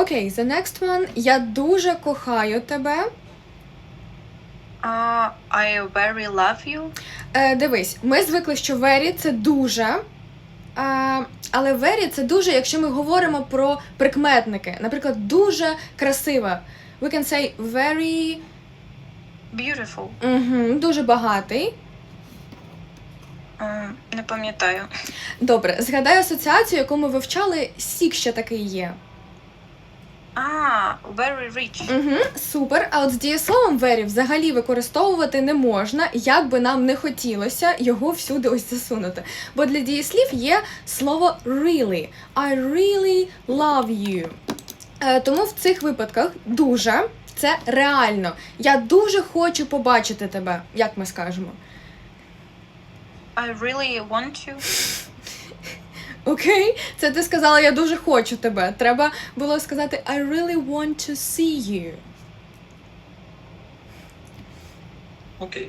Окей, the next one. Я дуже кохаю тебе. Uh, I very love you. Е, дивись, ми звикли, що very це дуже. Е, але very це дуже, якщо ми говоримо про прикметники. Наприклад, дуже красива. We can say very Beautiful. угу, дуже багатий. Не пам'ятаю. Добре, згадай асоціацію, яку ми вивчали, сік ще такий є. А, very rich. Угу, супер. А от з дієсловом very взагалі використовувати не можна, як би нам не хотілося його всюди ось засунути. Бо для дієслів є слово really. I really love you. Е, тому в цих випадках дуже це реально. Я дуже хочу побачити тебе, як ми скажемо. I really want you. Окей, це ти сказала, я дуже хочу тебе. Треба було сказати I really want to see you. Okay.